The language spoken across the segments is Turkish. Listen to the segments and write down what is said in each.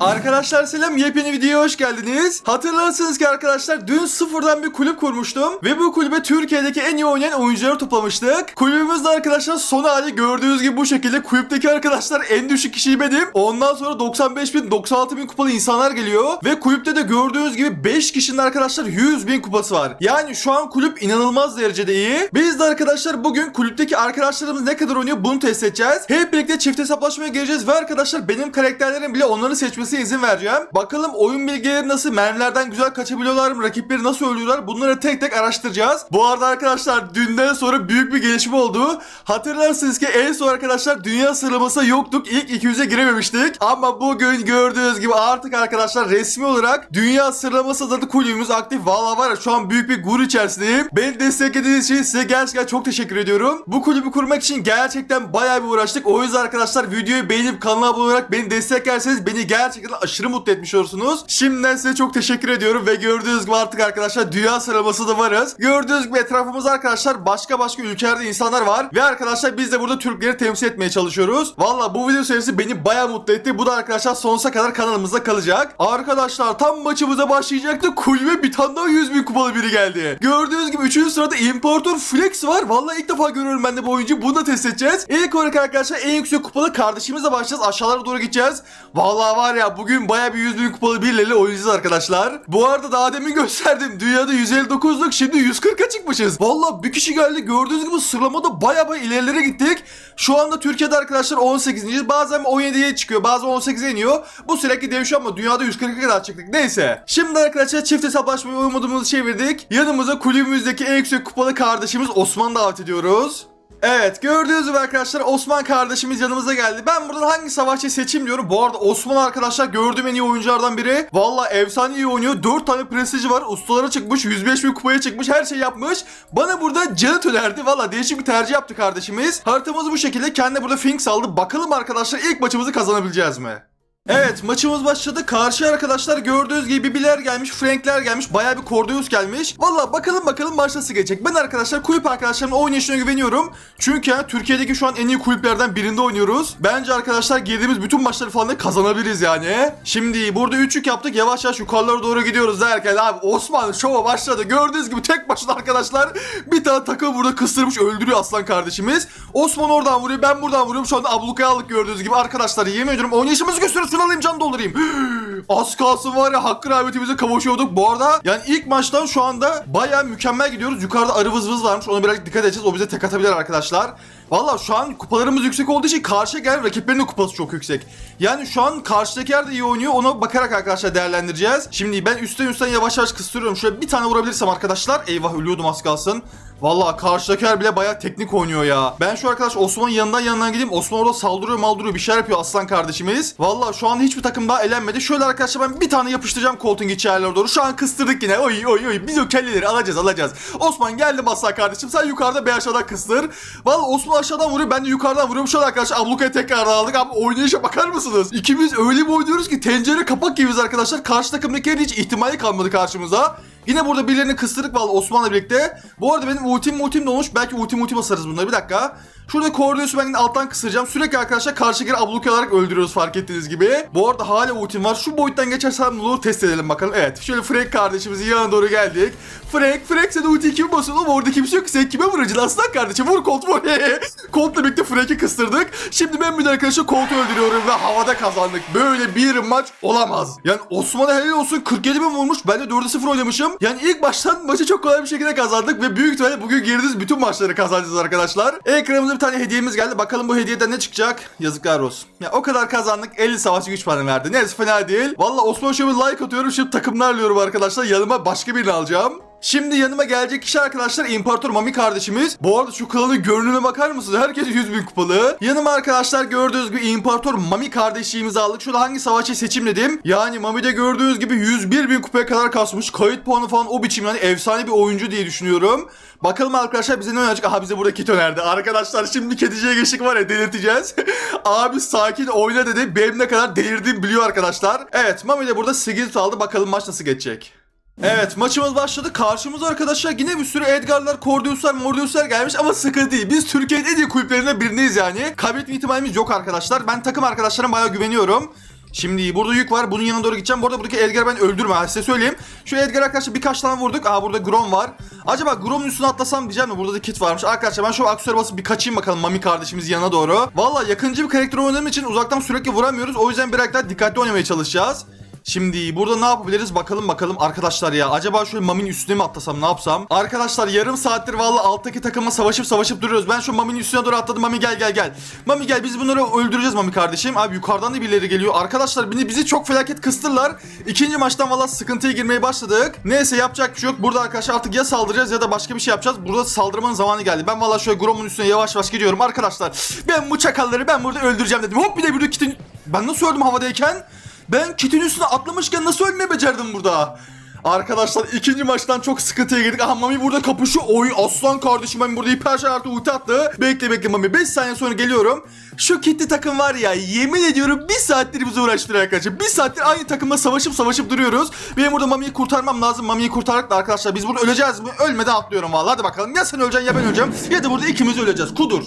Arkadaşlar selam yepyeni videoya hoş geldiniz. Hatırlarsınız ki arkadaşlar dün sıfırdan bir kulüp kurmuştum. Ve bu kulübe Türkiye'deki en iyi oynayan oyuncuları toplamıştık. Kulübümüzde arkadaşlar son hali gördüğünüz gibi bu şekilde. Kulüpteki arkadaşlar en düşük kişiyi benim. Ondan sonra 95 bin 96 bin kupalı insanlar geliyor. Ve kulüpte de gördüğünüz gibi 5 kişinin arkadaşlar 100 bin kupası var. Yani şu an kulüp inanılmaz derecede iyi. Biz de arkadaşlar bugün kulüpteki arkadaşlarımız ne kadar oynuyor bunu test edeceğiz. Hep birlikte çift hesaplaşmaya gireceğiz ve arkadaşlar benim karakterlerim bile onları seçmesine izin vereceğim. Bakalım oyun bilgileri nasıl, mermilerden güzel kaçabiliyorlar mı, rakipleri nasıl ölüyorlar bunları tek tek araştıracağız. Bu arada arkadaşlar dünden sonra büyük bir gelişme oldu. Hatırlarsınız ki en son arkadaşlar dünya sıralaması yoktuk. İlk 200'e girememiştik. Ama bugün gördüğünüz gibi artık arkadaşlar resmi olarak dünya sıralaması adı kulübümüz aktif. Valla var ya şu an büyük bir gurur içerisindeyim. Beni desteklediğiniz için size gerçekten çok teşekkür ediyorum. Bu kulübü kurmak için gerçekten bayağı bir uğraştık. O yüzden arkadaşlar videoyu beğenip kanala abone olarak beni desteklerseniz beni gerçekten aşırı mutlu etmiş olursunuz. Şimdiden size çok teşekkür ediyorum ve gördüğünüz gibi artık arkadaşlar dünya sıralaması da varız. Gördüğünüz gibi etrafımızda arkadaşlar başka başka ülkelerde insanlar var ve arkadaşlar biz de burada Türkleri temsil etmeye çalışıyoruz. Valla bu video serisi beni bayağı mutlu etti. Bu da arkadaşlar sonsuza kadar kanalımızda kalacak. Arkadaşlar tam maçımıza başlayacaktı. Kulübe bir tane daha 100 bin kupalı biri geldi. Gördüğünüz gibi 3. sırada İmparator Flex var. Valla ilk defa görüyorum ben de bu oyuncuyu. Bunu da test edeceğiz. İlk olarak arkadaşlar en yüksek kupalı kardeşimizle başlayacağız. Aşağılara doğru gideceğiz. Valla var ya bugün bayağı bir 100 bin kupalı birileriyle oynayacağız arkadaşlar. Bu arada daha demin gösterdim. Dünyada 159'luk şimdi 140'a çıkmışız. Valla bir kişi geldi. Gördüğünüz gibi sıralamada bayağı bayağı ilerilere gittik. Şu anda Türkiye'de arkadaşlar 18. Bazen 17'ye çıkıyor. Bazen 18'e iniyor. Bu sürekli değişiyor ama dünyada 140'a kadar çıktık. Neyse. Şimdi arkadaşlar çift hesaplaşmayı umudumuzu çevirdik. Yanımıza kulübümüzdeki en yüksek kupalı kardeşimiz Osman davet ediyoruz. Evet gördüğünüz gibi arkadaşlar Osman kardeşimiz yanımıza geldi. Ben buradan hangi savaşçıyı seçeyim diyorum. Bu arada Osman arkadaşlar gördüğüm en iyi oyunculardan biri. Valla efsane iyi oynuyor. 4 tane prestiji var. Ustalara çıkmış. 105 bin kupaya çıkmış. Her şey yapmış. Bana burada canı önerdi. Valla değişik bir tercih yaptı kardeşimiz. Haritamız bu şekilde. Kendi burada Finks aldı. Bakalım arkadaşlar ilk maçımızı kazanabileceğiz mi? Evet maçımız başladı. Karşı arkadaşlar gördüğünüz gibi Bibiler gelmiş, Frankler gelmiş, bayağı bir Cordeus gelmiş. Valla bakalım bakalım maç nasıl geçecek. Ben arkadaşlar kulüp arkadaşlarımın oynayışına güveniyorum. Çünkü Türkiye'deki şu an en iyi kulüplerden birinde oynuyoruz. Bence arkadaşlar girdiğimiz bütün maçları falan da kazanabiliriz yani. Şimdi burada üçlük yaptık. Yavaş yavaş yukarılara doğru gidiyoruz derken abi Osman şova başladı. Gördüğünüz gibi tek başına arkadaşlar bir tane takım burada kıstırmış öldürüyor aslan kardeşimiz. Osman oradan vuruyor ben buradan vuruyorum. Şu anda ablukaya aldık gördüğünüz gibi. Arkadaşlar yemin ediyorum oynayışımızı gösteriyoruz. Şunu alayım can doldurayım. Az kalsın var ya hakkı rahmetimize kavuşuyorduk. Bu arada yani ilk maçtan şu anda baya mükemmel gidiyoruz. Yukarıda arı vız vız varmış. Ona biraz dikkat edeceğiz. O bize tek atabilir arkadaşlar. Valla şu an kupalarımız yüksek olduğu için karşıya gelen rakiplerin de kupası çok yüksek. Yani şu an karşıdakiler de iyi oynuyor. Ona bakarak arkadaşlar değerlendireceğiz. Şimdi ben üstten üstten yavaş yavaş kıstırıyorum. Şöyle bir tane vurabilirsem arkadaşlar. Eyvah ölüyordum az kalsın. Valla karşıdakiler bile bayağı teknik oynuyor ya. Ben şu arkadaş Osman'ın yanından yanından gideyim. Osman orada saldırıyor maldırıyor bir şeyler yapıyor aslan kardeşimiz. Valla şu an hiçbir takım daha elenmedi. Şöyle arkadaşlar ben bir tane yapıştıracağım koltuğun içerilerine doğru. Şu an kıstırdık yine. Oy oy oy. Biz o kelleleri alacağız alacağız. Osman geldi aslan kardeşim. Sen yukarıda bir aşağıdan kıstır. Valla Osman aşağıdan vuruyor. Ben de yukarıdan vuruyorum. Şöyle arkadaşlar ablukaya tekrar aldık. Abi oynayışa bakar mısınız? İkimiz öyle bir oynuyoruz ki tencere kapak gibiyiz arkadaşlar. Karşı takımdakilerin hiç ihtimali kalmadı karşımıza. Yine burada birilerini kıstırdık valla Osman'la birlikte. Bu arada benim ultim ultim de olmuş. Belki ultim ultim basarız bunları. Bir dakika. Şurada Cordeus'u ben alttan kısıracağım. Sürekli arkadaşlar karşıdaki abluke alarak öldürüyoruz fark ettiğiniz gibi. Bu arada hala ultim var. Şu boyuttan geçersem ne olur test edelim bakalım. Evet. Şöyle Frank kardeşimizin yanına doğru geldik. Frank, Frank sen ulti kimi basıyorsun oğlum? Orada kimse yok ki. Sen kime vuracaksın aslan kardeşim? Vur Colt vur. Colt'la birlikte Frank'i kıstırdık. Şimdi ben bir arkadaşlar Colt'u öldürüyorum ve havada kazandık. Böyle bir maç olamaz. Yani Osman'a helal olsun 47 bin vurmuş. Ben de 4'e 0 oynamışım. Yani ilk baştan maçı çok kolay bir şekilde kazandık ve büyük ihtimalle bugün girdiğiniz bütün maçları kazanacağız arkadaşlar. Ekranımıza bir tane hediyemiz geldi. Bakalım bu hediyeden ne çıkacak? Yazıklar olsun. Ya o kadar kazandık. 50 savaşçı güç puanı verdi. Neyse fena değil. Valla Osman bir like atıyorum. Şimdi takımlarlıyorum arkadaşlar. Yanıma başka birini alacağım. Şimdi yanıma gelecek kişi arkadaşlar İmparator Mami kardeşimiz. Bu arada şu klanın görünüme bakar mısınız? Herkes 100 bin kupalı. Yanıma arkadaşlar gördüğünüz gibi İmparator Mami kardeşliğimizi aldık. Şurada hangi savaşçı seçim dedim. Yani Mami'de gördüğünüz gibi 101 bin kupaya kadar kasmış. Kayıt puanı falan o biçim yani efsane bir oyuncu diye düşünüyorum. Bakalım arkadaşlar bize ne oynayacak? Aha bize burada kit önerdi. Arkadaşlar şimdi kediciye geçtik var ya delirteceğiz. Abi sakin oyna dedi. Benim ne kadar delirdiğimi biliyor arkadaşlar. Evet Mami de burada 8 aldı. Bakalım maç nasıl geçecek. Evet maçımız başladı. Karşımıza arkadaşlar yine bir sürü Edgar'lar, Cordeus'lar, Mordeus'lar gelmiş ama sıkıntı değil. Biz Türkiye'nin en iyi kulüplerinden birindeyiz yani. Kaybetme ihtimalimiz yok arkadaşlar. Ben takım arkadaşlarıma bayağı güveniyorum. Şimdi burada yük var. Bunun yanına doğru gideceğim. Bu arada buradaki Edgar'ı ben öldürme. ha, Size söyleyeyim. Şu Edgar arkadaşlar birkaç tane vurduk. Aha burada Grom var. Acaba Grom'un üstüne atlasam diyeceğim mi? Burada da kit varmış. Arkadaşlar ben şu aksiyona basıp bir kaçayım bakalım Mami kardeşimiz yanına doğru. Valla yakıncı bir karakter oynadığım için uzaktan sürekli vuramıyoruz. O yüzden biraz daha dikkatli oynamaya çalışacağız. Şimdi burada ne yapabiliriz bakalım bakalım arkadaşlar ya. Acaba şöyle Mami'nin üstüne mi atlasam ne yapsam? Arkadaşlar yarım saattir valla alttaki takımla savaşıp savaşıp duruyoruz. Ben şu Mami'nin üstüne doğru atladım. Mami gel gel gel. Mami gel biz bunları öldüreceğiz Mami kardeşim. Abi yukarıdan da birileri geliyor. Arkadaşlar bizi, bizi çok felaket kıstırlar. İkinci maçtan valla sıkıntıya girmeye başladık. Neyse yapacak bir şey yok. Burada arkadaşlar artık ya saldıracağız ya da başka bir şey yapacağız. Burada saldırmanın zamanı geldi. Ben valla şöyle Grom'un üstüne yavaş yavaş gidiyorum. Arkadaşlar ben bu çakalları ben burada öldüreceğim dedim. Hop bir de burada kitin... Ben nasıl öldüm havadayken? Ben kitin üstüne atlamışken nasıl ölmeyi becerdim burada? Arkadaşlar ikinci maçtan çok sıkıntıya girdik. Aha Mami burada kapışıyor. Oy aslan kardeşim Mami burada hiper şartı ulti attı. Bekle bekle Mami 5 saniye sonra geliyorum. Şu kitli takım var ya yemin ediyorum bir saattir bizi uğraştırıyor arkadaşlar. Bir saattir aynı takımla savaşıp savaşıp duruyoruz. Benim burada Mami'yi kurtarmam lazım. Mami'yi kurtardık da arkadaşlar biz burada öleceğiz mi? Ölmeden atlıyorum vallahi. Hadi bakalım ya sen öleceksin ya ben öleceğim. Ya da burada ikimiz öleceğiz. Kudur.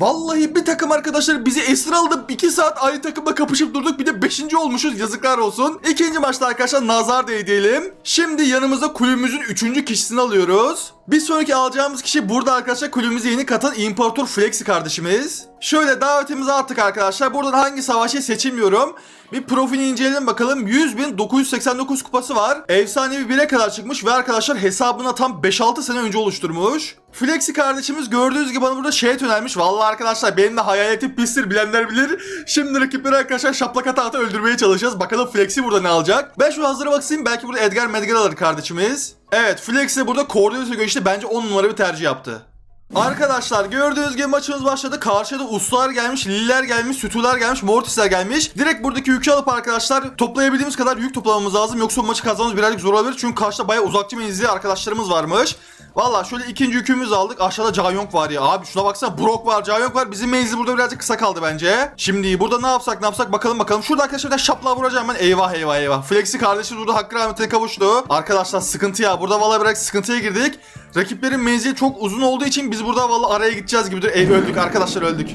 Vallahi bir takım arkadaşlar bizi esir aldı. 2 saat aynı takımla kapışıp durduk. Bir de 5. olmuşuz. Yazıklar olsun. İkinci maçta arkadaşlar nazar değdiyelim. Şimdi yanımıza kulübümüzün 3. kişisini alıyoruz. Bir sonraki alacağımız kişi burada arkadaşlar kulübümüze yeni katan İmparator Flexi kardeşimiz. Şöyle davetimizi attık arkadaşlar. Buradan hangi savaşı seçilmiyorum. Bir profilini inceleyelim bakalım. 100.989 kupası var. Efsanevi 1'e kadar çıkmış ve arkadaşlar hesabına tam 5-6 sene önce oluşturmuş. Flexi kardeşimiz gördüğünüz gibi bana burada şehit önermiş. Vallahi arkadaşlar benim de hayaletim pistir bilenler bilir. Şimdi rakipleri arkadaşlar şaplak ata ata öldürmeye çalışacağız. Bakalım Flexi burada ne alacak. Ben şu hazıra bakayım. Belki burada Edgar Medgar alır kardeşimiz. Evet Flexi burada Cordelus'a görüşte bence 10 numara bir tercih yaptı. Arkadaşlar gördüğünüz gibi maçımız başladı. Karşıda uslar gelmiş, liller gelmiş, sütüler gelmiş, mortisler gelmiş. Direkt buradaki yükü alıp arkadaşlar toplayabildiğimiz kadar yük toplamamız lazım. Yoksa maçı kazanmamız birazcık zor olabilir. Çünkü karşıda bayağı uzakçı menzilli arkadaşlarımız varmış. Valla şöyle ikinci yükümüzü aldık. Aşağıda Jayong var ya. Abi şuna baksana Brock var, Jayong var. Bizim menzil burada birazcık kısa kaldı bence. Şimdi burada ne yapsak ne yapsak bakalım bakalım. Şurada arkadaşlar bir de şaplığa vuracağım ben. Eyvah eyvah eyvah. Flexi kardeşi burada hakkı rahmetine kavuştu. Arkadaşlar sıkıntı ya. Burada valla biraz sıkıntıya girdik. Rakiplerin menzili çok uzun olduğu için biz burada valla araya gideceğiz gibidir. Ey öldük arkadaşlar öldük.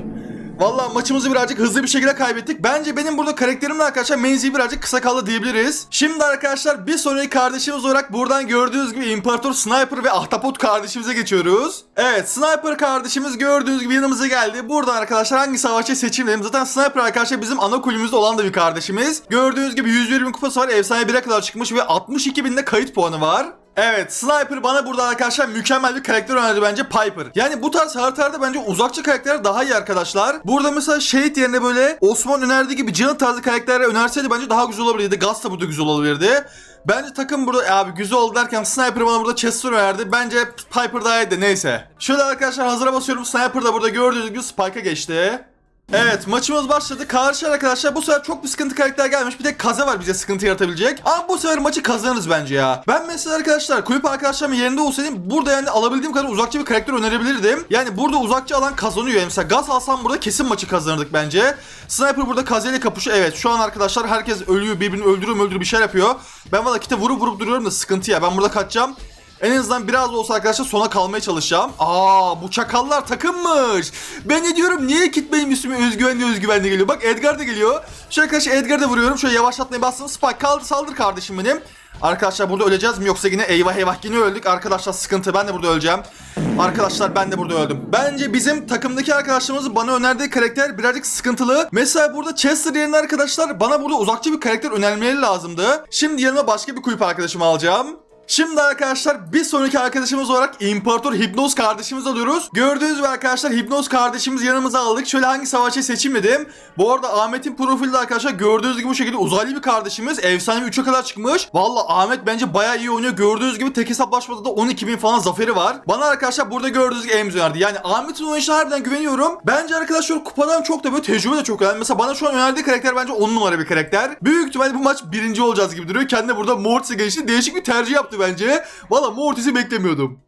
Valla maçımızı birazcık hızlı bir şekilde kaybettik. Bence benim burada karakterimle arkadaşlar menzili birazcık kısa kaldı diyebiliriz. Şimdi arkadaşlar bir sonraki kardeşimiz olarak buradan gördüğünüz gibi İmparator Sniper ve Ahtapot kardeşimize geçiyoruz. Evet Sniper kardeşimiz gördüğünüz gibi yanımıza geldi. Buradan arkadaşlar hangi savaşçı seçeyim Zaten Sniper arkadaşlar bizim ana kulübümüzde olan da bir kardeşimiz. Gördüğünüz gibi 101 bin kupası var. Efsane 1'e kadar çıkmış ve 62 binde kayıt puanı var. Evet Sniper bana burada arkadaşlar mükemmel bir karakter önerdi bence Piper. Yani bu tarz haritalarda bence uzakçı karakterler daha iyi arkadaşlar. Burada mesela Shade yerine böyle Osman önerdiği gibi Jill tarzı karakterler önerseydi bence daha güzel olabilirdi. Gaz da burada güzel olabilirdi. Bence takım burada "E abi güzel oldu derken Sniper bana burada Chester önerdi. Bence Piper daha iyiydi neyse. Şöyle arkadaşlar hazıra basıyorum. Sniper da burada gördüğünüz gibi Spike'a geçti. Evet maçımız başladı. Karşı arkadaşlar bu sefer çok bir sıkıntı karakter gelmiş. Bir tek Kaze var bize sıkıntı yaratabilecek. Ama bu sefer maçı kazanırız bence ya. Ben mesela arkadaşlar kulüp arkadaşlarımın yerinde olsaydım burada yani alabildiğim kadar uzakçı bir karakter önerebilirdim. Yani burada uzakçı alan kazanıyor. Yani mesela gaz alsam burada kesin maçı kazanırdık bence. Sniper burada Kaze ile kapışıyor. Evet şu an arkadaşlar herkes ölüyor birbirini öldürüyor öldürüyor bir şeyler yapıyor. Ben valla kite vurup vurup duruyorum da sıkıntı ya. Ben burada kaçacağım. En azından biraz da olsa arkadaşlar sona kalmaya çalışacağım. Aa bu çakallar takımmış. Ben ne diyorum niye kit benim üstüme özgüvenli özgüvenli geliyor. Bak Edgar da geliyor. Şu arkadaşlar Edgar'ı da vuruyorum. Şöyle yavaşlatmaya bastım. Spike kaldı saldır kardeşim benim. Arkadaşlar burada öleceğiz mi yoksa yine eyvah eyvah yine öldük. Arkadaşlar sıkıntı ben de burada öleceğim. Arkadaşlar ben de burada öldüm. Bence bizim takımdaki arkadaşlarımızın bana önerdiği karakter birazcık sıkıntılı. Mesela burada Chester yerine arkadaşlar bana burada uzakçı bir karakter önermeleri lazımdı. Şimdi yanıma başka bir kulüp arkadaşımı alacağım. Şimdi arkadaşlar bir sonraki arkadaşımız olarak İmparator Hipnoz kardeşimiz alıyoruz. Gördüğünüz gibi arkadaşlar Hipnoz kardeşimiz yanımıza aldık. Şöyle hangi savaşçı seçeyim dedim. Bu arada Ahmet'in profilde arkadaşlar gördüğünüz gibi bu şekilde uzaylı bir kardeşimiz. Efsane 3'e kadar çıkmış. Valla Ahmet bence bayağı iyi oynuyor. Gördüğünüz gibi tek hesaplaşmada da 12 bin falan zaferi var. Bana arkadaşlar burada gördüğünüz gibi Emz önerdi. Yani Ahmet'in oynayışına harbiden güveniyorum. Bence arkadaşlar kupadan çok da böyle tecrübe de çok önemli. Mesela bana şu an önerdiği karakter bence 10 numara bir karakter. Büyük ihtimalle bu maç birinci olacağız gibi duruyor. Kendi burada Mortis'e geçti. Değişik bir tercih yaptı bence. Valla Mortis'i beklemiyordum.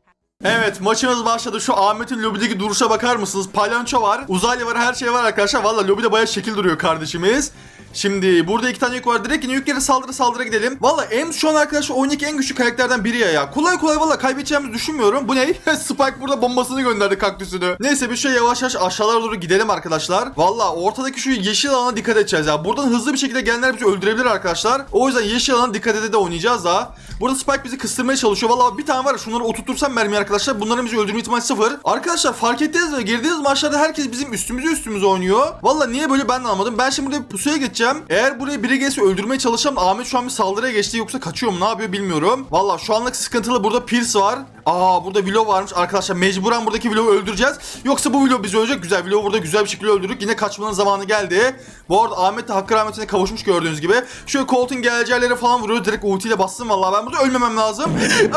Evet maçımız başladı. Şu Ahmet'in lobideki duruşa bakar mısınız? Palyanço var, uzaylı var, her şey var arkadaşlar. Valla lobide bayağı şekil duruyor kardeşimiz. Şimdi burada iki tane yük var. Direkt yine yüklere saldırı saldırı gidelim. Valla Ems şu an arkadaşlar oyundaki en güçlü karakterlerden biri ya ya. Kolay kolay valla kaybedeceğimizi düşünmüyorum. Bu ne? Spike burada bombasını gönderdi kaktüsünü. Neyse bir şey yavaş yavaş aşağılara doğru gidelim arkadaşlar. Valla ortadaki şu yeşil alana dikkat edeceğiz ya. Buradan hızlı bir şekilde gelenler bizi öldürebilir arkadaşlar. O yüzden yeşil alana dikkat ede de oynayacağız da. Burada Spike bizi kıstırmaya çalışıyor. Valla bir tane var şunları oturtursam mermi arkadaşlar. Bunların bizi öldürme ihtimali sıfır. Arkadaşlar fark ettiniz mi? Girdiğiniz maçlarda herkes bizim üstümüze üstümüze oynuyor. Valla niye böyle ben anlamadım. Ben şimdi burada pusuya geçeceğim. Eğer buraya biri gelse öldürmeye çalışsam Ahmet şu an bir saldırıya geçti yoksa kaçıyor mu ne yapıyor bilmiyorum. Valla şu anlık sıkıntılı burada Pierce var. Aa burada Willow varmış arkadaşlar mecburen buradaki Willow'u öldüreceğiz. Yoksa bu Willow bizi ölecek. Güzel Willow burada güzel bir şekilde öldürdük. Yine kaçmanın zamanı geldi. Bu arada Ahmet de hakkı rahmetine kavuşmuş gördüğünüz gibi. Şöyle Colt'un geleceği yerlere falan vuruyor. Direkt ultiyle bastım vallahi ben burada ölmemem lazım.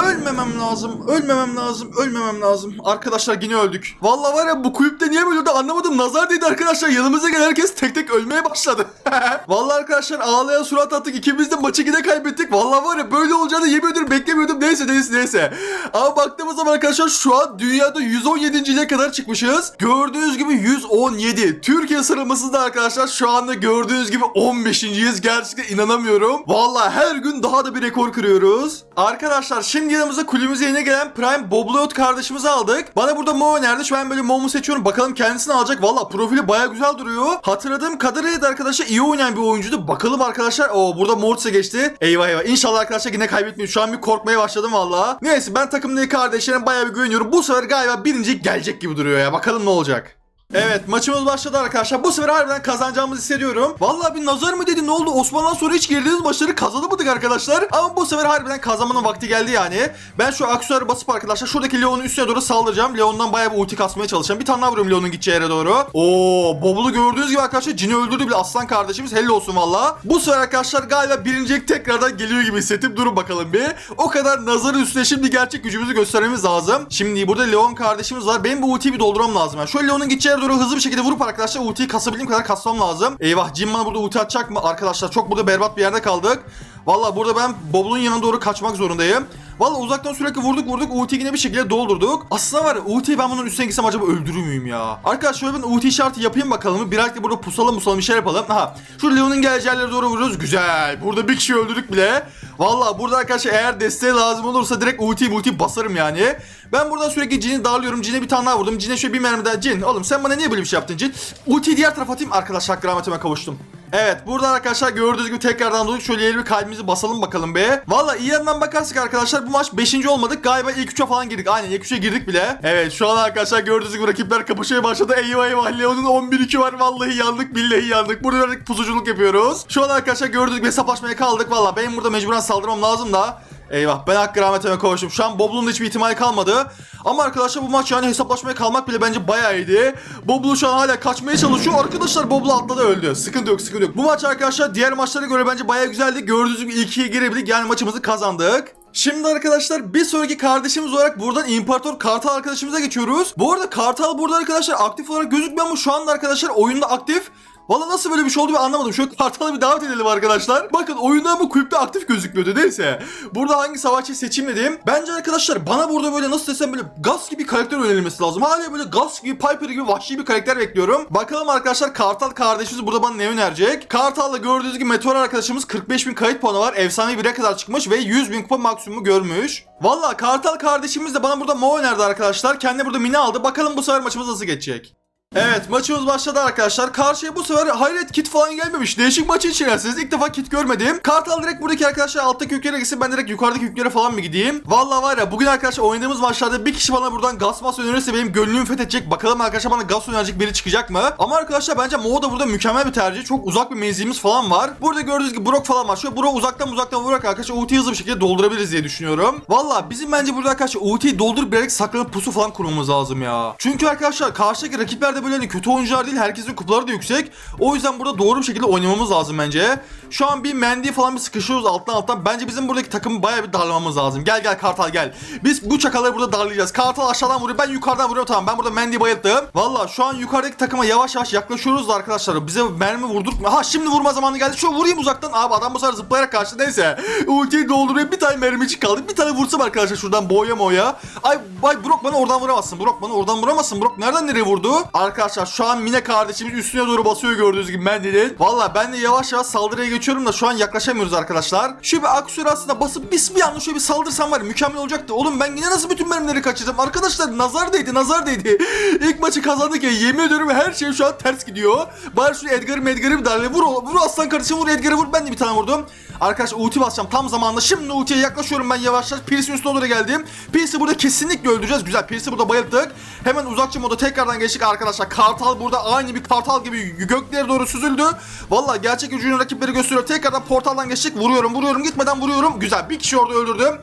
ölmemem lazım. Ölmemem lazım. Ölmemem lazım. Arkadaşlar yine öldük. Vallahi var ya bu kulüpte niye böyle de anlamadım. Nazar değdi arkadaşlar. Yanımıza gelen herkes tek tek ölmeye başladı. vallahi arkadaşlar ağlayan surat attık. İkimiz de maçı yine kaybettik. Vallahi var ya böyle olacağını yemin ediyorum beklemiyordum. Neyse neyse neyse. Ama baktığımız zaman arkadaşlar şu an dünyada 117. ile kadar çıkmışız. Gördüğünüz gibi 117. Türkiye sıralamasında arkadaşlar şu anda gördüğünüz gibi 15.yiz. Gerçekten inanamıyorum. Vallahi her gün daha da bir rekor kırıyoruz. Arkadaşlar şimdi yanımıza kulübümüze yeni gelen Prime Bobloyot kardeşimizi aldık. Bana burada Mo önerdi. Şu an böyle Mo'mu seçiyorum. Bakalım kendisini alacak. Valla profili baya güzel duruyor. Hatırladığım kadarıyla da arkadaşlar iyi oynayan bir oyuncuydu. Bakalım arkadaşlar. Oo burada Mortis'e geçti. Eyvah eyvah. İnşallah arkadaşlar yine kaybetmeyin. Şu an bir korkmaya başladım valla. Neyse ben takımdaki kardeşlerime baya bir güveniyorum. Bu sefer galiba birinci gelecek gibi duruyor ya. Bakalım ne olacak. Evet maçımız başladı arkadaşlar. Bu sefer harbiden kazanacağımızı hissediyorum. Vallahi bir nazar mı dedi ne oldu? Osman'dan sonra hiç girdiğimiz maçları kazanamadık arkadaşlar. Ama bu sefer harbiden kazanmanın vakti geldi yani. Ben şu aksesuarı basıp arkadaşlar şuradaki Leon'un üstüne doğru saldıracağım. Leon'dan bayağı bir ulti kasmaya çalışacağım. Bir tane daha vuruyorum Leon'un gideceği yere doğru. Oo, Bobul'u gördüğünüz gibi arkadaşlar Cin'i öldürdü bile aslan kardeşimiz. Helal olsun valla. Bu sefer arkadaşlar galiba birincilik tekrardan geliyor gibi hissettim. Durun bakalım bir. O kadar nazarın üstüne şimdi gerçek gücümüzü göstermemiz lazım. Şimdi burada Leon kardeşimiz var. Benim bu ultiyi bir doldurmam lazım. Yani şöyle Leon'un gideceği doğru hızlı bir şekilde vurup arkadaşlar ultiyi kasabildiğim kadar kasmam lazım. Eyvah Jim burada ulti atacak mı? Arkadaşlar çok burada berbat bir yerde kaldık. Valla burada ben Bob'un yanına doğru kaçmak zorundayım. Valla uzaktan sürekli vurduk vurduk ultiyi yine bir şekilde doldurduk. Aslında var ya ultiyi ben bunun üstüne gitsem acaba öldürür müyüm ya? Arkadaşlar şöyle ben ulti işareti yapayım bakalım. Birazcık burada pusalım pusalım bir yapalım. Aha şu Leon'un geleceği yerlere doğru vuruyoruz. Güzel. Burada bir kişi öldürdük bile. Valla burada arkadaşlar eğer desteğe lazım olursa direkt ultiyi ultiyi basarım yani. Ben buradan sürekli Jin'i darlıyorum. Jin'e bir tane daha vurdum. Jin'e şöyle bir mermi daha. Jin oğlum sen bana niye böyle bir şey yaptın Jin? Ultiyi diğer tarafa atayım. Arkadaşlar rahmetime kavuştum. Evet buradan arkadaşlar gördüğünüz gibi tekrardan durduk. Şöyle yeni bir kalbimizi basalım bakalım be. Valla iyi yandan bakarsak arkadaşlar bu maç 5. olmadık. Galiba ilk 3'e falan girdik. Aynen ilk 3'e girdik bile. Evet şu an arkadaşlar gördüğünüz gibi rakipler kapışmaya başladı. Eyvah eyvah Leon'un 11-2 var. Vallahi yandık billahi yandık. Burada birazcık pusuculuk yapıyoruz. Şu an arkadaşlar gördüğünüz gibi hesaplaşmaya kaldık. Valla benim burada mecburen saldırmam lazım da. Eyvah ben hakkı rahmetine kavuştum. Şu an Boblu'nun da hiçbir ihtimali kalmadı. Ama arkadaşlar bu maç yani hesaplaşmaya kalmak bile bence bayağı iyiydi. Boblu şu an hala kaçmaya çalışıyor. Arkadaşlar Boblu atladı öldü. Sıkıntı yok sıkıntı yok. Bu maç arkadaşlar diğer maçlara göre bence bayağı güzeldi. Gördüğünüz gibi ikiye girebildik. Yani maçımızı kazandık. Şimdi arkadaşlar bir sonraki kardeşimiz olarak buradan İmparator Kartal arkadaşımıza geçiyoruz. Bu arada Kartal burada arkadaşlar aktif olarak gözükmüyor ama şu anda arkadaşlar oyunda aktif. Valla nasıl böyle bir şey oldu ben anlamadım. Şöyle Kartal'a bir davet edelim arkadaşlar. Bakın oyunda ama kulüpte aktif gözükmüyordu neyse. Burada hangi savaşçı seçeyim dediğim. Bence arkadaşlar bana burada böyle nasıl desem böyle gaz gibi karakter önerilmesi lazım. Hala böyle gaz gibi Piper gibi vahşi bir karakter bekliyorum. Bakalım arkadaşlar Kartal kardeşimiz burada bana ne önerecek. Kartal'la gördüğünüz gibi Meteor arkadaşımız 45 bin kayıt puanı var. Efsane 1'e kadar çıkmış ve 100 bin kupa maksimumu görmüş. Valla Kartal kardeşimiz de bana burada Mo önerdi arkadaşlar. Kendi burada mini aldı. Bakalım bu sefer maçımız nasıl geçecek. Evet maçımız başladı arkadaşlar. Karşıya bu sefer hayret kit falan gelmemiş. Değişik maçın içerisiniz. İlk defa kit görmedim. Kartal direkt buradaki arkadaşlar alttaki yüklere gitsin. Ben direkt yukarıdaki yüklere falan mı gideyim? Vallahi var ya bugün arkadaşlar oynadığımız maçlarda bir kişi bana buradan gaz mas önerirse benim gönlümü fethedecek. Bakalım arkadaşlar bana gaz önerecek biri çıkacak mı? Ama arkadaşlar bence Mo da burada mükemmel bir tercih. Çok uzak bir menzilimiz falan var. Burada gördüğünüz gibi Brock falan. Şöyle Brock uzaktan uzaktan vurarak arkadaşlar ultiyi hızlı bir şekilde doldurabiliriz diye düşünüyorum. Vallahi bizim bence burada arkadaşlar ultiyi doldurup birazcık saklanıp pusu falan kurmamız lazım ya. Çünkü arkadaşlar karşıdaki rakipler de böyle hani kötü oyuncular değil. Herkesin kupaları da yüksek. O yüzden burada doğru bir şekilde oynamamız lazım bence. Şu an bir Mendy'ye falan bir sıkışıyoruz alttan alttan. Bence bizim buradaki takımı bayağı bir darlamamız lazım. Gel gel Kartal gel. Biz bu çakaları burada darlayacağız. Kartal aşağıdan vuruyor. Ben yukarıdan vuruyorum tamam. Ben burada Mendy'yi bayılttım. Valla şu an yukarıdaki takıma yavaş yavaş yaklaşıyoruz da arkadaşlar. Bize mermi vurdurtma. Ha şimdi vurma zamanı geldi. Şu vurayım uzaktan. Abi adam bu sefer zıplayarak kaçtı. Neyse. Ultiyi dolduruyor. Bir tane mermicik kaldı. Bir tane vursam arkadaşlar şuradan boya moya. Ay bay Brock bana oradan vuramazsın. Brock bana oradan vuramazsın. Brock nereden nereye vurdu? arkadaşlar şu an Mine kardeşimiz üstüne doğru basıyor gördüğünüz gibi mendilin. Valla ben de yavaş yavaş saldırıya geçiyorum da şu an yaklaşamıyoruz arkadaşlar. Şu bir aksiyonu aslında basıp biz bir anda şöyle bir saldırsam var mükemmel olacaktı. Oğlum ben yine nasıl bütün mermileri kaçırdım? Arkadaşlar nazar değdi nazar değdi. İlk maçı kazandık ya yemin ediyorum her şey şu an ters gidiyor. Bari şu Edgar'ı Medgar'ı bir darle. Vur, vur aslan kardeşim vur Edgar'ı vur. Ben de bir tane vurdum. Arkadaşlar ulti basacağım tam zamanında. Şimdi ultiye yaklaşıyorum ben yavaş yavaş. Pierce'in üstüne doğru geldim. Pierce'i burada kesinlikle öldüreceğiz. Güzel Pierce'i burada bayılttık. Hemen uzakça moda tekrardan geçtik arkadaşlar. Kartal burada aynı bir kartal gibi göklere doğru süzüldü. Valla gerçek gücünün rakipleri gösteriyor. Tekrardan portaldan geçtik. Vuruyorum vuruyorum gitmeden vuruyorum. Güzel bir kişi orada öldürdüm.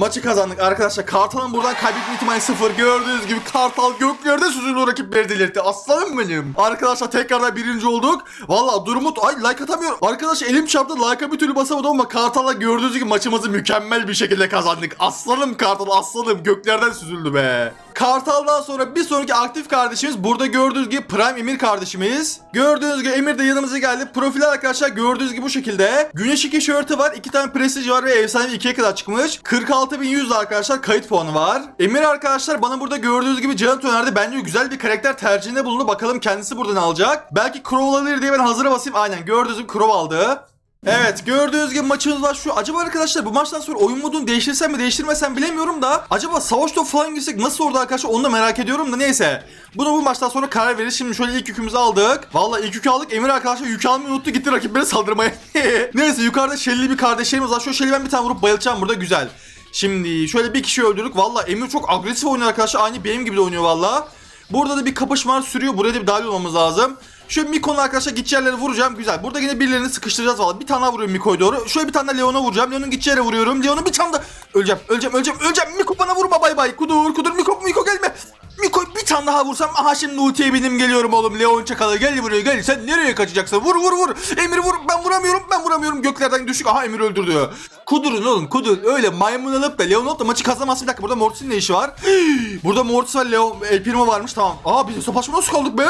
Maçı kazandık arkadaşlar. Kartal'ın buradan kaybetme ihtimali sıfır. Gördüğünüz gibi Kartal göklerde süzülü rakipleri delirtti. Aslanım benim. Arkadaşlar tekrardan birinci olduk. Valla durumu... Ay like atamıyorum. Arkadaş elim çarptı. Like'a bir türlü basamadım ama Kartal'la gördüğünüz gibi maçımızı mükemmel bir şekilde kazandık. Aslanım Kartal aslanım. Göklerden süzüldü be. Kartal'dan sonra bir sonraki aktif kardeşimiz burada gördüğünüz gibi Prime Emir kardeşimiz. Gördüğünüz gibi Emir de yanımıza geldi. Profili arkadaşlar gördüğünüz gibi bu şekilde. Güneş 2 şörtü var. 2 tane prestij var ve efsane 2'ye kadar çıkmış. 46.100 arkadaşlar kayıt puanı var. Emir arkadaşlar bana burada gördüğünüz gibi canı önerdi. Bence güzel bir karakter tercihinde bulundu. Bakalım kendisi burada ne alacak. Belki Crow alır diye ben hazıra basayım. Aynen gördüğünüz gibi Crow aldı. Evet gördüğünüz gibi maçımız var şu. Acaba arkadaşlar bu maçtan sonra oyun modunu değiştirsem mi değiştirmesem bilemiyorum da. Acaba savaş topu falan girsek nasıl orada arkadaşlar onu da merak ediyorum da neyse. Bunu bu maçtan sonra karar veririz. Şimdi şöyle ilk yükümüzü aldık. Vallahi ilk yükü aldık. Emir arkadaşlar yük almayı unuttu gitti rakiplere saldırmaya. neyse yukarıda Shelly bir kardeşlerimiz var. Şu Shelly'i ben bir tane vurup bayılacağım burada güzel. Şimdi şöyle bir kişi öldürdük. Vallahi Emir çok agresif oynuyor arkadaşlar. Aynı benim gibi de oynuyor vallahi. Burada da bir kapışma sürüyor. Buraya da bir dahil olmamız lazım. Şöyle Miko'nu arkadaşlar gideceği yerlere vuracağım. Güzel. Burada yine birilerini sıkıştıracağız valla. Bir tane vuruyorum Miko'ya doğru. Şöyle bir tane Leon'a vuracağım. Leon'un gideceği yere vuruyorum. Leon'un bir tane de... Öleceğim, öleceğim, öleceğim, öleceğim. Miko bana vurma bay bay. Kudur, kudur. Miko, Miko gelme. Miko bir tane daha vursam. Aha şimdi ultiye benim geliyorum oğlum. Leon çakalı gel buraya gel. Sen nereye kaçacaksın? Vur vur vur. Emir vur. Ben vuramıyorum. Ben vuramıyorum. Göklerden düşük. Aha Emir öldürdü. Kudurun oğlum kudurun. Öyle maymun alıp da Leon alıp da maçı kazanamazsın. Bir dakika burada Mortis'in ne işi var? burada Mortis var. Leon El varmış tamam. Aa biz savaşma nasıl kaldık be?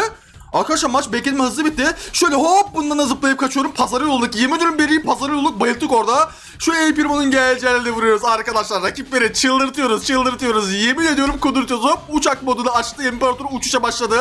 Arkadaşlar maç beklediğim hızlı bitti. Şöyle hop bundan da zıplayıp kaçıyorum. Pazarı yolduk. Yemin ediyorum beri pazarı yolduk. Bayıldık orada. Şu Apirman'ın geleceğini elde vuruyoruz arkadaşlar. Rakipleri çıldırtıyoruz çıldırtıyoruz. Yemin ediyorum kudurtuyoruz. Hop uçak modunu açtı. İmparator uçuşa başladı.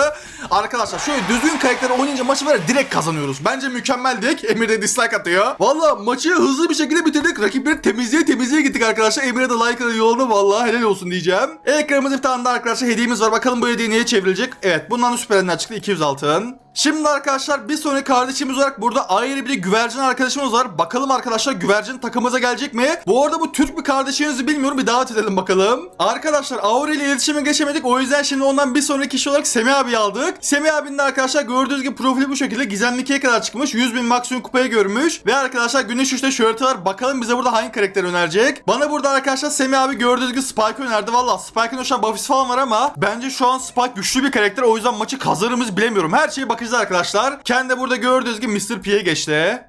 Arkadaşlar şöyle düzgün kayıkları oynayınca maçı böyle direkt kazanıyoruz. Bence mükemmeldik. Emir de dislike atıyor. Valla maçı hızlı bir şekilde bitirdik. Rakipleri temizliğe temizliğe gittik arkadaşlar. Emir'e de like yolda valla helal olsun diyeceğim. Ekranımızda bir tane daha arkadaşlar hediyemiz var. Bakalım bu hediye neye çevrilecek? Evet bundan süperenler çıktı 206. 아무튼 Şimdi arkadaşlar bir sonraki kardeşimiz olarak burada ayrı bir güvercin arkadaşımız var. Bakalım arkadaşlar güvercin takımımıza gelecek mi? Bu arada bu Türk bir kardeşinizi bilmiyorum bir davet edelim bakalım. Arkadaşlar Aure ile iletişime geçemedik. O yüzden şimdi ondan bir sonraki kişi olarak Semih abi aldık. Semih abinin de arkadaşlar gördüğünüz gibi profili bu şekilde gizemli 2'ye kadar çıkmış. 100 bin maksimum kupaya görmüş. Ve arkadaşlar güneş üçte şörtü var. Bakalım bize burada hangi karakter önerecek? Bana burada arkadaşlar Semih abi gördüğünüz gibi Spike önerdi. Valla Spike'ın şu an buff'isi falan var ama bence şu an Spike güçlü bir karakter. O yüzden maçı kazanırımız bilemiyorum. Her şeye bakacağız arkadaşlar. Kendi burada gördüğünüz gibi Mr. P'ye geçti.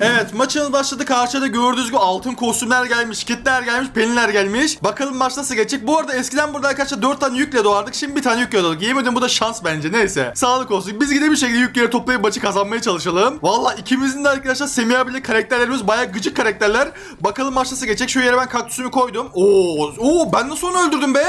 Evet maçın başladı karşıda gördüğünüz gibi altın kostümler gelmiş, kitler gelmiş, pelinler gelmiş. Bakalım maç nasıl geçecek. Bu arada eskiden burada arkadaşlar 4 tane yükle doğardık. Şimdi bir tane yükle doğduk. Yemin ediyorum bu da şans bence. Neyse. Sağlık olsun. Biz yine bir şekilde yükleri toplayıp maçı kazanmaya çalışalım. Valla ikimizin de arkadaşlar Semih abiyle karakterlerimiz baya gıcık karakterler. Bakalım maç nasıl geçecek. Şu yere ben kaktüsümü koydum. Oo, oo ben nasıl onu öldürdüm be?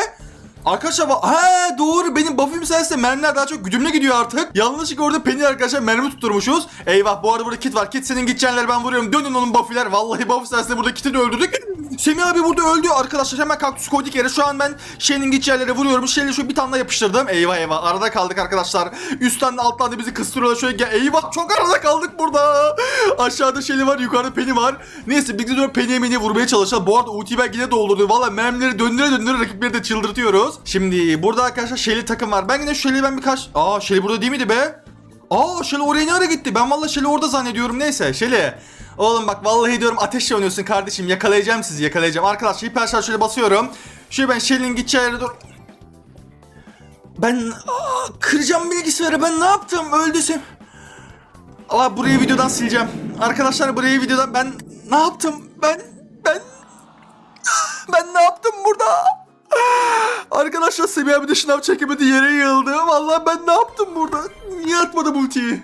Arkadaşlar bak he doğru benim buff'im sayesinde mermiler daha çok güdümle gidiyor artık. Yanlışlıkla orada Penny arkadaşlar mermi tutturmuşuz. Eyvah bu arada burada kit var. Kit senin gideceğin yerler ben vuruyorum. Dönün onun buff'ler. Vallahi buff sayesinde burada kit'i de öldürdük. Semih abi burada öldü arkadaşlar. Hemen kaktüs koyduk yere. Şu an ben şeyinin gideceği yerlere vuruyorum. Şeyle şu bir tane yapıştırdım. Eyvah eyvah arada kaldık arkadaşlar. Üstten de alttan da bizi kıstırıyorlar. Şöyle gel. Eyvah çok arada kaldık burada. Aşağıda Shelly var yukarıda Penny var. Neyse bir gidiyorum Penny'e Penny'e vurmaya çalışalım. Bu arada ultiyi ben yine doldurdum. Valla mermileri döndüre döndüre rakipleri de çıldırtıyoruz. Şimdi burada arkadaşlar Shelly takım var. Ben yine Shelly'yi ben birkaç... Aa Shelly burada değil miydi be? Aa Shelly oraya ne ara gitti? Ben vallahi Shelly orada zannediyorum. Neyse Shelly. Oğlum bak vallahi diyorum ateşle oynuyorsun kardeşim. Yakalayacağım sizi yakalayacağım. Arkadaşlar hiper şarj şöyle basıyorum. Şöyle ben Shelly'nin gideceği dur. Ben aa, kıracağım bilgisayarı. Ben ne yaptım? Öldüsem. Aa burayı videodan sileceğim. Arkadaşlar burayı videodan ben ne yaptım? Ben ben ben ne yaptım burada? Arkadaşlar Semih abi de şınav çekemedi yere yığıldı. Vallahi ben ne yaptım burada? Niye atmadım ultiyi?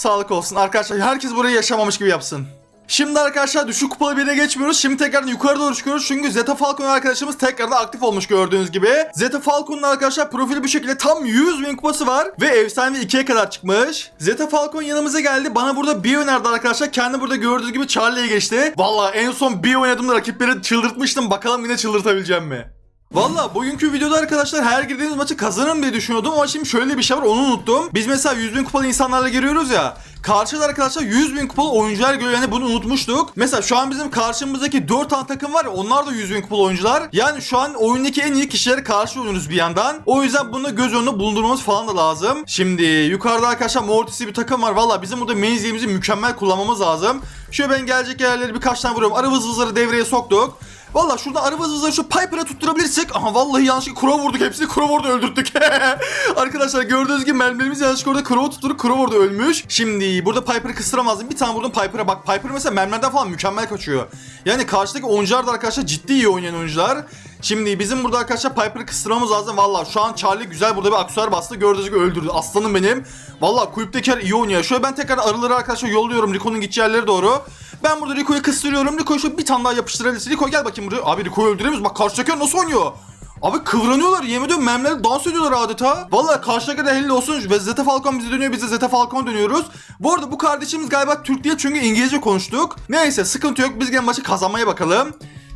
Sağlık olsun arkadaşlar. Herkes burayı yaşamamış gibi yapsın. Şimdi arkadaşlar düşük kupalı bir yere geçmiyoruz. Şimdi tekrardan yukarı doğru çıkıyoruz. Çünkü Zeta Falcon arkadaşımız tekrardan aktif olmuş gördüğünüz gibi. Zeta Falcon'un arkadaşlar profili bu şekilde tam 100 bin kupası var. Ve efsane 2'ye kadar çıkmış. Zeta Falcon yanımıza geldi. Bana burada bir önerdi arkadaşlar. Kendi burada gördüğünüz gibi Charlie'ye geçti. Valla en son bir oynadığımda rakipleri çıldırtmıştım. Bakalım yine çıldırtabileceğim mi? Valla bugünkü videoda arkadaşlar her girdiğimiz maçı kazanırım diye düşünüyordum ama şimdi şöyle bir şey var onu unuttum. Biz mesela 100 bin kupalı insanlarla giriyoruz ya. Karşıda arkadaşlar 100 bin kupalı oyuncular görüyor yani bunu unutmuştuk. Mesela şu an bizim karşımızdaki 4 tane takım var ya onlar da 100 bin kupalı oyuncular. Yani şu an oyundaki en iyi kişileri karşı oynuyoruz bir yandan. O yüzden bunu göz önünde bulundurmamız falan da lazım. Şimdi yukarıda arkadaşlar Mortis'i bir takım var. Valla bizim burada menzilimizi mükemmel kullanmamız lazım. Şöyle ben gelecek yerleri birkaç tane vuruyorum. Arı vız vızları devreye soktuk. Valla şurada araba hızları şu Piper'a tutturabilirsek aha vallahi yanlışlıkla Crow vurduk hepsini Crow orada öldürttük. Arkadaşlar gördüğünüz gibi mermilerimiz yanlışlıkla orada Crow tutturup Crow orada ölmüş. Şimdi burada Piper'ı kıstıramazdım. Bir tane vurdum Piper'a bak Piper mesela mermilerden falan mükemmel kaçıyor. Yani karşıdaki oyuncular da arkadaşlar ciddi iyi oynayan oyuncular. Şimdi bizim burada arkadaşlar Piper'ı kıstırmamız lazım. Valla şu an Charlie güzel burada bir aksesuar bastı. Gördüğünüz gibi öldürdü. Aslanım benim. Valla kulüptekiler iyi oynuyor. Şöyle ben tekrar arıları arkadaşlar yolluyorum Rico'nun gideceği yerlere doğru. Ben burada Rico'yu kıstırıyorum. Rico'yu şöyle bir tane daha yapıştırabiliriz. Rico gel bakayım buraya. Abi Rico'yu öldüremiyoruz. Bak karşıdakiler nasıl oynuyor? Abi kıvranıyorlar yemin ediyorum memleri dans ediyorlar adeta. Valla karşıdaki de helal olsun ve Zeta Falcon bize dönüyor biz de Zeta Falcon dönüyoruz. Bu arada bu kardeşimiz galiba Türk değil çünkü İngilizce konuştuk. Neyse sıkıntı yok biz gene maçı kazanmaya bakalım.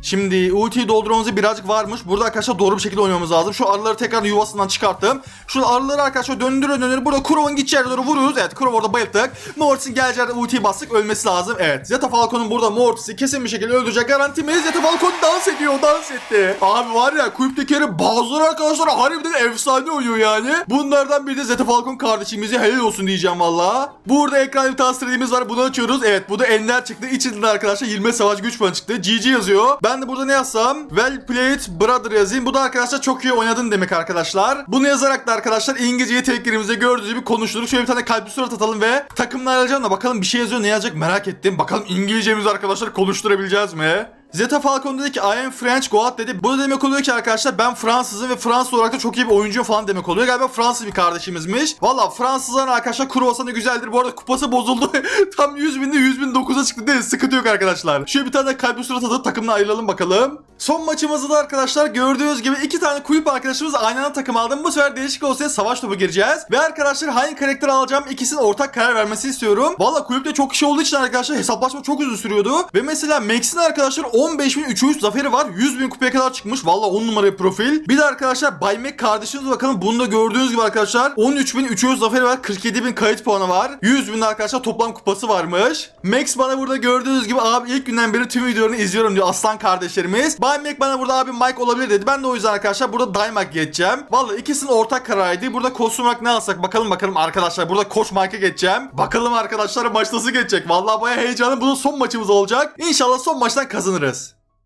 Şimdi ultiyi doldurmamız birazcık varmış. Burada arkadaşlar doğru bir şekilde oynamamız lazım. Şu arıları tekrar yuvasından çıkarttım. Şu arıları arkadaşlar döndüre döndüre burada Crow'un gideceği yere doğru vuruyoruz. Evet Crow orada bayılttık. Mortis'in geleceği ultiyi bastık ölmesi lazım. Evet Zeta Falcon'un burada Mortis'i kesin bir şekilde öldürecek garantimiz. Zeta Falcon dans ediyor dans etti. Abi var ya kulüptekilerin bazıları arkadaşlar harbiden efsane oynuyor yani. Bunlardan biri de Zeta Falcon kardeşimize helal olsun diyeceğim valla. Burada ekran bir tane var bunu açıyoruz. Evet bu da Ender çıktı. İçinden arkadaşlar 20 savaş güç puanı çıktı. GG yazıyor. Ben de burada ne yazsam? Well played brother yazayım. Bu da arkadaşlar çok iyi oynadın demek arkadaşlar. Bunu yazarak da arkadaşlar İngilizce yeteneklerimizi gördüğünüz gibi konuşturduk. Şöyle bir tane kalp surat atalım ve takımlar alacağım da bakalım bir şey yazıyor ne yazacak merak ettim. Bakalım İngilizcemizi arkadaşlar konuşturabileceğiz mi? Zeta Falcon dedi ki I am French God dedi. Bu da demek oluyor ki arkadaşlar ben Fransızım ve Fransız olarak da çok iyi bir oyuncuyum falan demek oluyor. Galiba Fransız bir kardeşimizmiş. Valla Fransızların arkadaşlar kruvasanı güzeldir. Bu arada kupası bozuldu. Tam 100 binde 100 bin 9'a çıktı değil Sıkıntı yok arkadaşlar. Şöyle bir tane de kalbi surat atıp takımla ayrılalım bakalım. Son maçımızda da arkadaşlar gördüğünüz gibi iki tane kulüp arkadaşımız aynı anda takım aldım. Bu sefer değişik olsa savaş topu gireceğiz. Ve arkadaşlar hangi karakteri alacağım ikisinin ortak karar vermesi istiyorum. Valla kulüpte çok kişi olduğu için arkadaşlar hesaplaşma çok uzun sürüyordu. Ve mesela Max'in arkadaşlar 15.300 zaferi var. 100.000 kupaya kadar çıkmış. Valla 10 numara bir profil. Bir de arkadaşlar Bay Mac kardeşiniz bakalım. Bunu da gördüğünüz gibi arkadaşlar 13.300 zaferi var. 47.000 kayıt puanı var. 100.000 arkadaşlar toplam kupası varmış. Max bana burada gördüğünüz gibi abi ilk günden beri tüm videolarını izliyorum diyor aslan kardeşlerimiz. Bay Mac bana burada abi Mike olabilir dedi. Ben de o yüzden arkadaşlar burada Daymak geçeceğim. Valla ikisinin ortak kararıydı. Burada kostüm olarak ne alsak bakalım bakalım arkadaşlar. Burada Koç Mike'a geçeceğim. Bakalım arkadaşlar maç nasıl geçecek. Valla baya heyecanlı. Bu son maçımız olacak. İnşallah son maçtan kazanırız.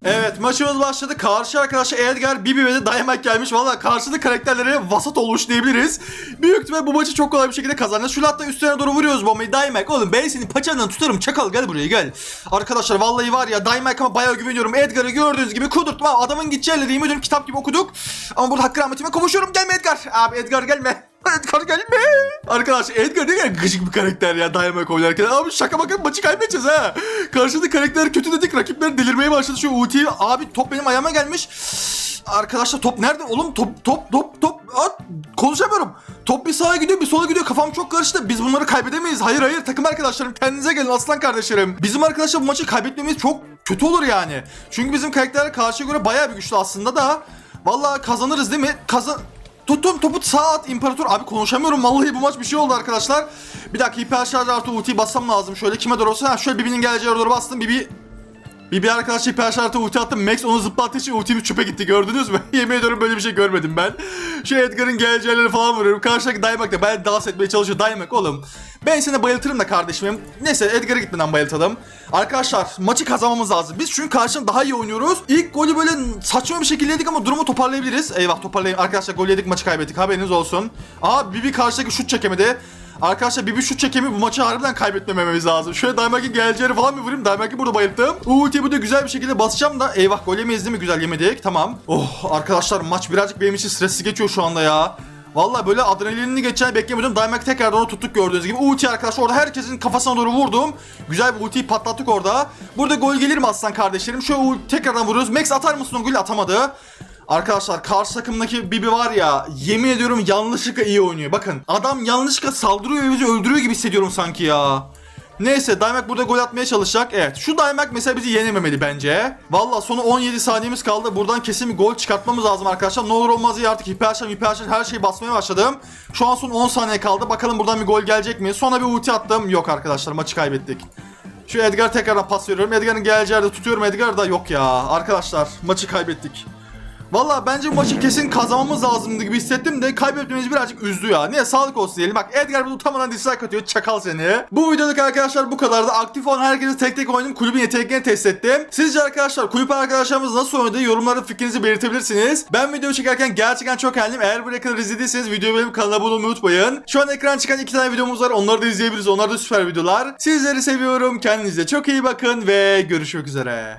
Evet maçımız başladı. Karşı arkadaşlar Edgar, Bibi ve de Dayamak gelmiş. Valla karşılık karakterleri vasat olmuş diyebiliriz. Büyük ihtimal bu maçı çok kolay bir şekilde kazanacağız. Şöyle hatta üstüne doğru vuruyoruz bombayı. Dayamak oğlum ben seni paçandan tutarım. Çakal gel buraya gel. Arkadaşlar vallahi var ya Dayamak'a bayağı güveniyorum. Edgar'ı gördüğünüz gibi kudurttum. ama Adamın gideceği yemin ediyorum kitap gibi okuduk. Ama burada hakkı rahmetime kavuşuyorum. Gelme Edgar. Abi Edgar gelme. Edgar gelme. Arkadaşlar Edgar ne kadar gıcık bir karakter ya dayamak oynarken. Abi şaka bakın maçı kaybedeceğiz ha. Karşıda karakter kötü dedik rakipler delirmeye başladı şu ultiyi. Abi top benim ayağıma gelmiş. Arkadaşlar top nerede? Oğlum top top top top. At, konuşamıyorum. Top bir sağa gidiyor bir sola gidiyor. Kafam çok karıştı. Biz bunları kaybedemeyiz. Hayır hayır takım arkadaşlarım kendinize gelin aslan kardeşlerim. Bizim arkadaşlar bu maçı kaybetmemiz çok kötü olur yani. Çünkü bizim karakterler karşıya göre bayağı bir güçlü aslında da. Vallahi kazanırız değil mi? Kazan... Tuttum topu sağ at imparator. Abi konuşamıyorum vallahi bu maç bir şey oldu arkadaşlar. Bir dakika hiper şarj artı ultiyi bassam lazım. Şöyle kime doğru olsa. Ha şöyle Bibi'nin geleceği doğru bastım. Bibi Bibi arkadaş hiper şarj artı ulti attım. Max onu zıplattığı için ultimiz çöpe gitti gördünüz mü? Yemin ediyorum böyle bir şey görmedim ben. Şu Edgar'ın geleceği yerlere falan vuruyorum. Karşıdaki Daymak da ben dans etmeye çalışıyor. Daymak oğlum. Ben seni bayıltırım da kardeşim. Neyse Edgar'a gitmeden bayıltalım. Arkadaşlar maçı kazanmamız lazım. Biz çünkü karşıdan daha iyi oynuyoruz. İlk golü böyle saçma bir şekilde yedik ama durumu toparlayabiliriz. Eyvah toparlayayım. Arkadaşlar gol yedik maçı kaybettik haberiniz olsun. Aa Bibi karşıdaki şut çekemedi. Arkadaşlar Bibi şut çekemi bu maçı harbiden kaybetmememiz lazım. Şöyle Daimak'in geleceği yere falan bir vurayım. Daimak'i burada bayılttım. Ultiyi burada güzel bir şekilde basacağım da. Eyvah gol yemeyiz değil mi? Güzel yemedik. Tamam. Oh arkadaşlar maç birazcık benim için stresli geçiyor şu anda ya. Vallahi böyle adrenalinini geçen beklemiyordum. Dynamite tekrardan onu tuttuk gördüğünüz gibi. Ulti arkadaşlar orada herkesin kafasına doğru vurdum. Güzel bir ultiyi patlattık orada. Burada gol gelir mi aslan kardeşlerim? Şöyle ulti tekrardan vuruyoruz. Max atar mısın o golü? Atamadı. Arkadaşlar karşı takımdaki Bibi var ya yemin ediyorum yanlışlıkla iyi oynuyor. Bakın adam yanlışlıkla saldırıyor ve bizi öldürüyor gibi hissediyorum sanki ya. Neyse Daymak burada gol atmaya çalışacak. Evet şu Daymak mesela bizi yenememeli bence. Valla sonu 17 saniyemiz kaldı. Buradan kesin bir gol çıkartmamız lazım arkadaşlar. Ne olur olmaz ya artık hiperşan hiperşan her şeyi basmaya başladım. Şu an son 10 saniye kaldı. Bakalım buradan bir gol gelecek mi? Sonra bir ulti attım. Yok arkadaşlar maçı kaybettik. Şu Edgar tekrardan pas veriyorum. Edgar'ın geleceği yerde tutuyorum. Edgar da yok ya. Arkadaşlar maçı kaybettik. Valla bence bu maçı kesin kazanmamız lazımdı gibi hissettim de kaybetmemiz birazcık üzdü ya. Niye sağlık olsun diyelim. Bak Edgar bunu utanmadan dislike atıyor. Çakal seni. Bu videodaki arkadaşlar bu kadardı. Aktif olan herkese tek tek oynadım. Kulübün yeteneklerini test ettim. Sizce arkadaşlar kulüp arkadaşlarımız nasıl oynadı? Yorumlarda fikrinizi belirtebilirsiniz. Ben video çekerken gerçekten çok eğlendim. Eğer buraya kadar izlediyseniz videoyu benim kanala abone olmayı unutmayın. Şu an ekran çıkan iki tane videomuz var. Onları da izleyebiliriz. Onlar da süper videolar. Sizleri seviyorum. Kendinize çok iyi bakın ve görüşmek üzere.